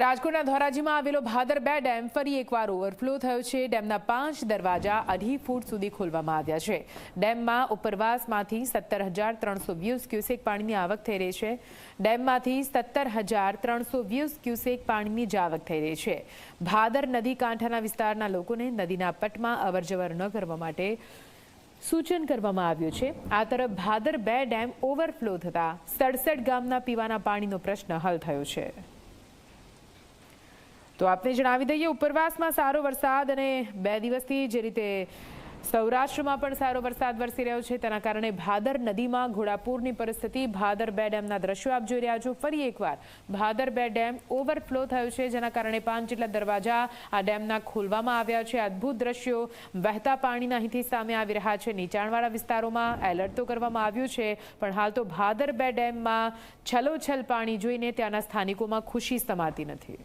રાજકોટના ધોરાજીમાં આવેલો ભાદર બે ડેમ ફરી એકવાર ઓવરફ્લો થયો છે. ડેમના પાંચ દરવાજા અઢી ફૂટ સુધી ખોલવામાં આવ્યા છે. ડેમમાં ઉપરવાસમાંથી સત્તર હજાર ત્રણસો વીસ ક્યુસેક પાણીની આવક થઈ રહી છે. ડેમમાંથી સત્તર હજાર ત્રણસો વીસ ક્યુસેક પાણીની જ આવક થઈ રહી છે. ભાદર નદી કાંઠાના વિસ્તારના લોકોને નદીના પટમાં અવરજવર ન કરવા માટે સૂચન કરવામાં આવ્યું છે. આ તરફ ભાદર બે ડેમ ઓવરફ્લો થતાં સડસઠ ગામના પીવાના પાણીનો પ્રશ્ન હલ થયો છે. તો આપને જણાવી દઈએ, ઉપરવાસમાં સારો વરસાદ અને બે દિવસથી જે રીતે સૌરાષ્ટ્રમાં પણ સારો વરસાદ વરસી રહ્યો છે, તેના કારણે ભાદર નદીમાં ઘોડાપૂરની પરિસ્થિતિ, ભાદર બે ડેમના દ્રશ્યો આપ જોઈ રહ્યા છો. ફરી એકવાર, ભાદર બે ડેમ ઓવરફ્લો થયો છે, જેના કારણે પાંચ જેટલા દરવાજા આ ડેમના ખોલવામાં આવ્યા છે. અદ્ભુત દ્રશ્યો વહેતા પાણીના અહીંથી સામે આવી રહ્યા છે. નીચાણવાળા વિસ્તારોમાં એલર્ટ તો કરવામાં આવ્યું છે, પણ હાલ તો ભાદર બે ડેમમાં છલોછલ પાણી જોઈને ત્યાંના સ્થાનિકોમાં ખુશી સમાતી નથી.